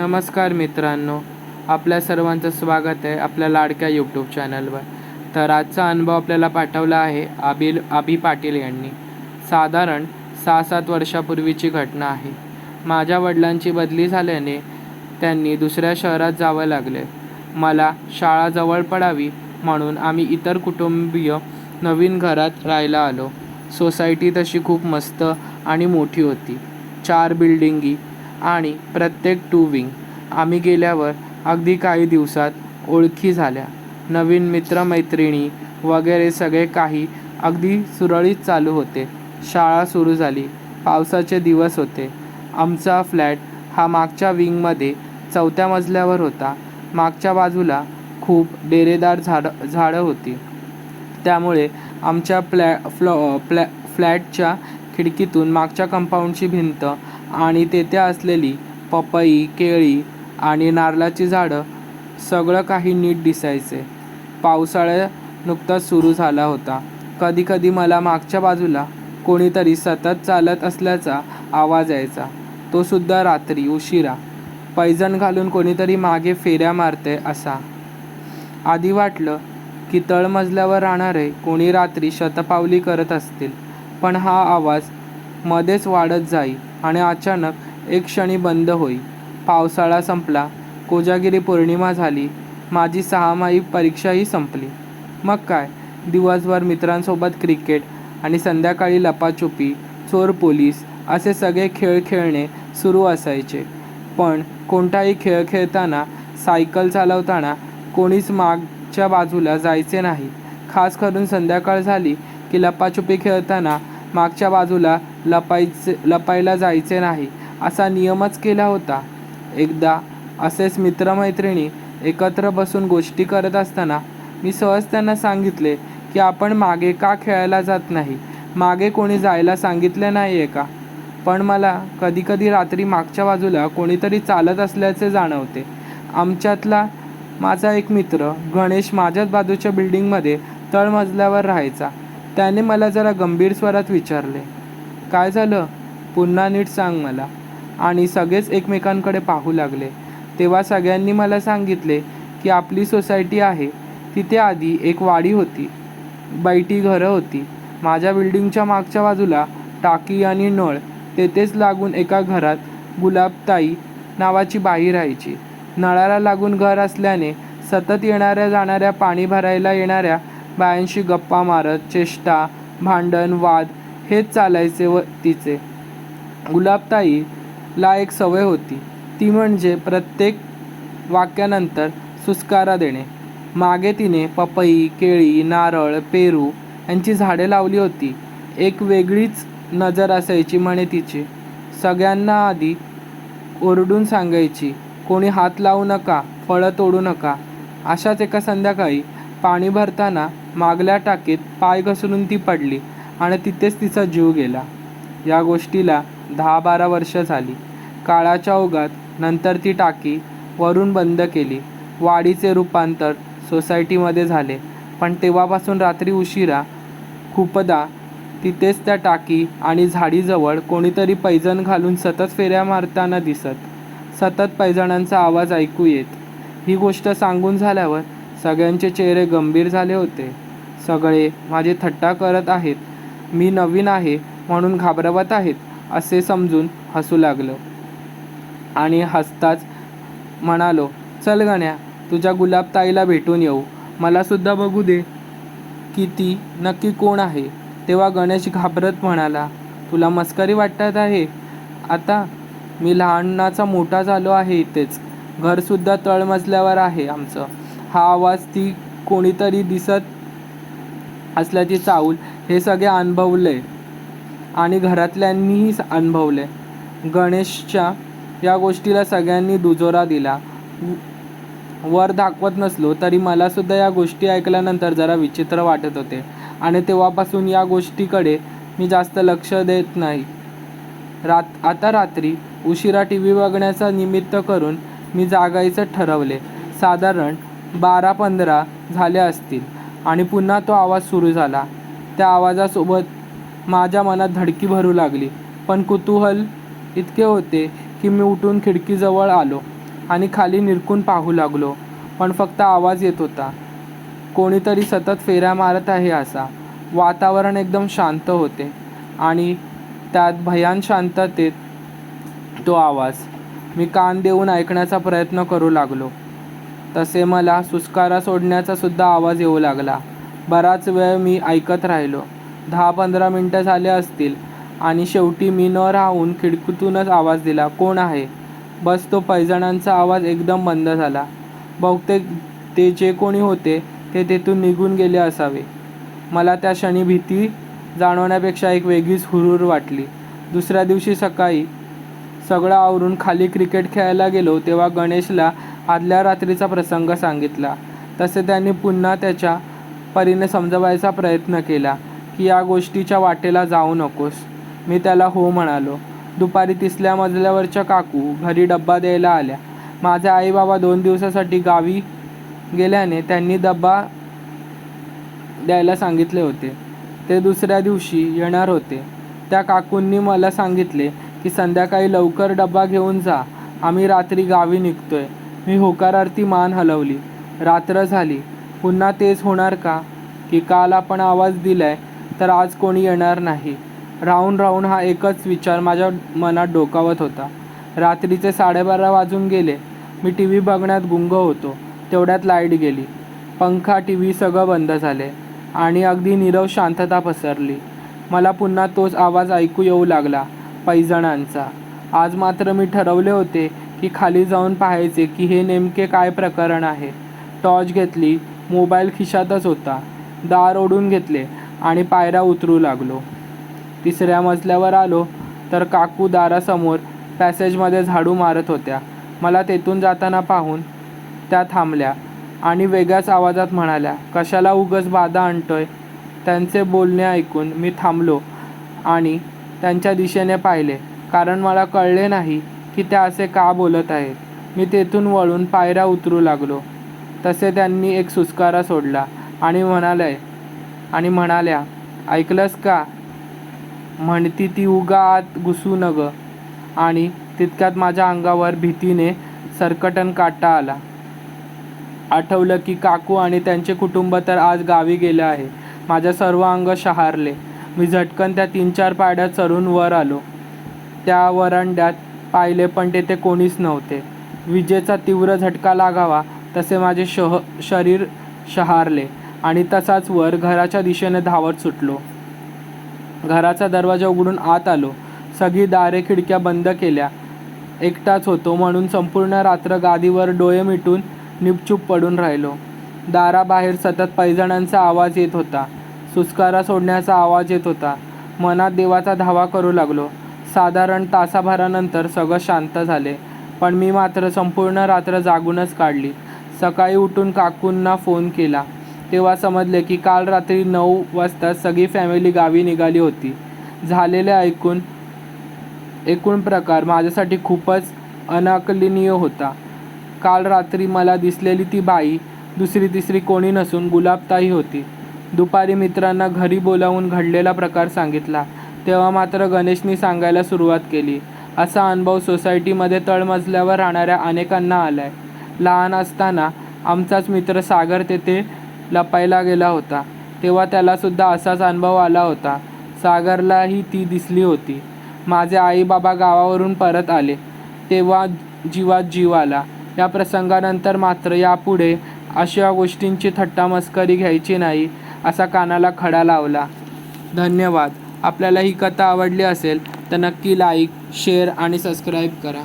नमस्कार मित्रांनो आपल्या सर्वांचं स्वागत आहे आपल्या लाडक्या यूट्यूब चॅनलवर तर आजचा अनुभव आपल्याला पाठवला आहे आबिल आबी पाटील यांनी. साधारण सहा सात वर्षापूर्वीची घटना आहे. माझ्या वडिलांची बदली झाल्याने त्यांनी दुसऱ्या शहरात जावं लागले. मला शाळा जवळ पडावी म्हणून आम्ही इतर कुटुंबीय नवीन घरात राहायला आलो. सोसायटी तशी खूप मस्त आणि मोठी होती. चार बिल्डिंगी आणि प्रत्येक टू विंग आम्ही गेल्यावर अगदी काही दिवसात ओळखी झाल्या. नवीन मित्रमैत्रिणी वगैरे सगळे काही अगदी सुरळीत चालू होते. शाळा सुरू झाली. पावसाचे दिवस होते. आमचा फ्लॅट हा मागच्या विंगमध्ये चौथ्या मजल्यावर होता. मागच्या बाजूला खूप डेरेदार झाडं झाडं होती. त्यामुळे आमच्या प्लॅ फ्लॉ प्लॅ फ्लॅटच्या खिडकीतून मागच्या कंपाऊंडची भिंत आणि तेथे असलेली पपई केळी आणि नारळाची झाडं सगळं काही नीट दिसायचे. पावसाळा नुकताच सुरू झाला होता. कधीकधी मला मागच्या बाजूला कोणीतरी सतत चालत असल्याचा आवाज यायचा. तो सुद्धा रात्री उशिरा. पैजण घालून कोणीतरी मागे फेऱ्या मारते असा. आधी वाटलं की तळमजल्यावर राहणारे कोणी रात्री शतपावली करत असतील पण हा आवाज मध्येच वाढत जाई. आणि अचानक एक क्षणी बंद होई. पावसाळा संपला. कोजागिरी पौर्णिमा झाली. माझी सहामाही परीक्षाही संपली. मग काय? दिवसभर मित्रांसोबत क्रिकेट आणि संध्याकाळी लपाछुपी चोर पोलीस असे सगळे खेळ खेळणे सुरू असायचे. पण कोणताही खेळ खेळताना सायकल चालवताना कोणीच मागच्या बाजूला जायचे नाही. खास करून संध्याकाळ झाली की लपाछुपी खेळताना मागच्या बाजूला लपायचे लपायला जायचे नाही असा नियमच केला होता. एकदा असेच मित्रमैत्रिणी एकत्र बसून गोष्टी करत असताना मी सहज त्यांना सांगितले की आपण मागे का खेळायला जात नाही? मागे कोणी जायला सांगितले नाही आहे का? पण मला कधीकधी रात्री मागच्या बाजूला कोणीतरी चालत असल्याचे जाणवते. आमच्यातला माझा एक मित्र गणेश माझ्याच बाजूच्या बिल्डिंगमध्ये तळमजल्यावर राहायचा. त्याने मला जरा गंभीर स्वरात विचारले काय झालं? पुन्हा नीट सांग मला. आणि सगळेच एकमेकांकडे पाहू लागले. तेव्हा सगळ्यांनी मला सांगितले की आपली सोसायटी आहे. तिथे आधी एक वाडी होती. बैठी घरं होती. माझ्या बिल्डिंगच्या मागच्या बाजूला टाकी आणि नळ. तेथेच लागून एका घरात गुलाबताई नावाची बाई राहायची. नळाला लागून घर असल्याने सतत येणाऱ्या जाणाऱ्या पाणी भरायला येणाऱ्या बायांशी गप्पा मारत चेष्टा भांडण वाद हेच चालायचे व तिचे. गुलाबताईला एक सवय होती. ती म्हणजे प्रत्येक वाक्यानंतर सुस्कारा देणे. मागे तिने पपई केळी नारळ पेरू यांची झाडे लावली होती. एक वेगळीच नजर असायची म्हणे तिची. सगळ्यांना आधी ओरडून सांगायची कोणी हात लावू नका फळं तोडू नका. अशाच एका संध्याकाळी पाणी भरताना मागल्या टाकीत पाय घसरून ती पडली. आणि तिथेच तिचा जीव गेला. या गोष्टीला दहा बारा वर्ष झाली. काळाच्या ओघात नंतर ती टाकी वरून बंद केली. वाडीचे रूपांतर सोसायटीमध्ये झाले. पण तेव्हापासून रात्री उशिरा खूपदा तिथेच त्या टाकी आणि झाडीजवळ कोणीतरी पैजण घालून सतत फेऱ्या मारताना दिसत सतत पैजणांचा आवाज ऐकू येत. ही गोष्ट सांगून झाल्यावर सगळ्यांचे चेहरे गंभीर झाले होते. सगळे माझे थट्टा करत आहेत. मी नवीन आहे म्हणून घाबरवत आहेत असे समजून हसू लागलं. आणि हसताच म्हणालो चल गण्या तुझ्या गुलाबताईला भेटून येऊ. मलासुद्धा बघू दे की ती नक्की कोण आहे. तेव्हा गणेश घाबरत म्हणाला तुला मस्करी वाटत आहे? आता मी लहानाचा मोठा झालो आहे इथेच. घरसुद्धा तळमजल्यावर आहे आमचं. हा आवाज ती कोणीतरी दिसत असल्याची चाऊल हे सगळे अनुभवले. आणि घरातल्यांनीही अनुभवले. गणेशच्या या गोष्टीला सगळ्यांनी दुजोरा दिला. वर दाखवत नसलो तरी मलासुद्धा या गोष्टी ऐकल्यानंतर जरा विचित्र वाटत होते. आणि तेव्हापासून या गोष्टीकडे मी जास्त लक्ष देत नाही. रात आता रात्री उशिरा टी व्ही बघण्याचा निमित्त करून मी जागायचं ठरवले. साधारण बारा पंधरा झाले असतील. आणि पुन्हा तो आवाज सुरू झाला. त्या आवाजासोबत माझ्या मनात धडकी भरू लागली. पण कुतूहल इतके होते की मी उठून खिडकीजवळ आलो आणि खाली निरखून पाहू लागलो. पण फक्त आवाज येत होता. कोणीतरी सतत फेऱ्या मारत आहे असा. वातावरण एकदम शांत होते आणि त्यात भयान शांततेत तो आवाज. मी कान देऊन ऐकण्याचा प्रयत्न करू लागलो. तसे मला सुस्कारा सोडण्याचा सुद्धा आवाज येऊ लागला. बराच वेळ मी ऐकत राहिलो. दहा पंधरा मिनटं झाले असतील आणि शेवटी मी न राहून खिडकीतूनच आवाज दिला कोण आहे? बस तो पैजणांचा आवाज एकदम बंद झाला. बहुतेक ते जे कोणी होते ते तेथून निघून गेले असावे. मला त्या क्षणी भीती जाणवण्यापेक्षा एक वेगळीच हुरूर वाटली. दुसऱ्या दिवशी सकाळी सगळं आवरून खाली क्रिकेट खेळायला गेलो तेव्हा गणेशला आदल्या रात्रीचा प्रसंग सांगितला. तसे त्यांनी पुन्हा त्याच्या परीने समजवायचा प्रयत्न केला की या गोष्टीच्या वाटेला जाऊ नकोस. मी त्याला हो म्हणालो. दुपारी तिसऱ्या मजल्यावरच्या काकू घरी डब्बा द्यायला आल्या. माझे आई बाबा दोन दिवसासाठी गावी गेल्याने त्यांनी डब्बा द्यायला सांगितले होते. ते दुसऱ्या दिवशी येणार होते. त्या काकूंनी मला सांगितले की संध्याकाळी लवकर डब्बा घेऊन जा. आम्ही रात्री गावी निघतोय. मी होकारार्थी मान हलवली. रात्र झाली. पुन्हा तेच होणार का? की काल आपण आवाज दिलाय तर आज कोणी येणार नाही. राहून राहून हा एकच विचार माझ्या मनात डोकावत होता. रात्रीचे साडेबारा वाजून गेले. मी टी व्ही बघण्यात गुंग होतो. तेवढ्यात लाइट गेली. पंखा टी व्ही सगळं बंद झाले. आणि अगदी नीरव शांतता पसरली. मला पुन्हा तोच आवाज ऐकू येऊ लागला पैजणांचा. आज मात्र मी ठरवले होते की खाली जाऊन पाहायचे की हे नेमके काय प्रकरण आहे. टॉर्च घेतली मोबाईल खिशातच होता. दार ओढून घेतले आणि पायऱ्या उतरू लागलो. तिसऱ्या मजल्यावर आलो तर काकू दारासमोर पॅसेजमध्ये झाडू मारत होत्या. मला तेथून जाताना पाहून त्या थांबल्या आणि वेगळ्याच आवाजात म्हणाल्या कशाला उगस बाधा आणतोय त्यांचे बोलणे ऐकून मी थांबलो आणि त्यांच्या दिशेने पाहिले. कारण मला कळले नाही की त्या असे का बोलत आहेत? मी तेथून वळून पायऱ्या उतरू लागलो. तसे त्यांनी एक सुस्कारा सोडला आणि म्हणाले आणि म्हणाल्या ऐकलंस का? म्हणती ती उगा आत घुसू नग. आणि तितक्यात माझ्या अंगावर भीतीने सरकटन काटा आला. आठवलं की काकू आणि त्यांचे कुटुंब तर आज गावी गेले आहे. माझ्या सर्व अंग शहारले. मी झटकन त्या तीन चार पायड्या चढून वर आलो. त्या वरांड्यात पाहिले पण तेथे कोणीच नव्हते. विजेचा तीव्र झटका लागावा तसे माझे शह शरीर शहारले आणि तसाच वर घराच्या दिशेने धावत सुटलो. घराचा दरवाजा उघडून आत आलो. सगळी दारे खिडक्या बंद केल्या. एकटाच होतो म्हणून संपूर्ण रात्र गादीवर डोळे मिटून निपचूप पडून राहिलो. दाराबाहेर सतत पैजणांचा आवाज येत होता. सुस्कारा सोडण्याचा आवाज येत होता. मनात देवाचा धावा करू लागलो. साधारण तासाभरानंतर सगळं शांत झाले. पण मी मात्र संपूर्ण रात्र जागूनच काढली. सकाळी उठून काकूंना फोन केला. तेव्हा समजले की काल रात्री नऊ वाजता सगळी फॅमिली गावी निघाली होती. झालेले ऐकून एकूण प्रकार माझ्यासाठी खूपच अनाकलनीय होता. काल रात्री मला दिसलेली ती बाई दुसरी तिसरी कोणी नसून गुलाबताई होती. दुपारी मित्रांना घरी बोलावून घडलेला प्रकार सांगितला. तेव्हा मात्र गणेशनी सांगायला सुरुवात केली. असा अनुभव सोसायटीमध्ये तळमजल्यावर राहणाऱ्या अनेकांना आलाय. लहान असताना आमचाच मित्र सागर तेथे लपायला गेला होता. तेव्हा त्यालासुद्धा असाच अनुभव आला होता. सागरलाही ती दिसली होती. माझे आई बाबा गावावरून परत आले. तेव्हा जीवात जीव आला. या प्रसंगानंतर मात्र यापुढे अशा गोष्टींची थट्टा मस्करी घ्यायची नाही असा कानाला खडा लावला. धन्यवाद. आपल्याला ही कथा आवडली असेल तर नक्की लाईक शेअर आणि सबस्क्राईब करा.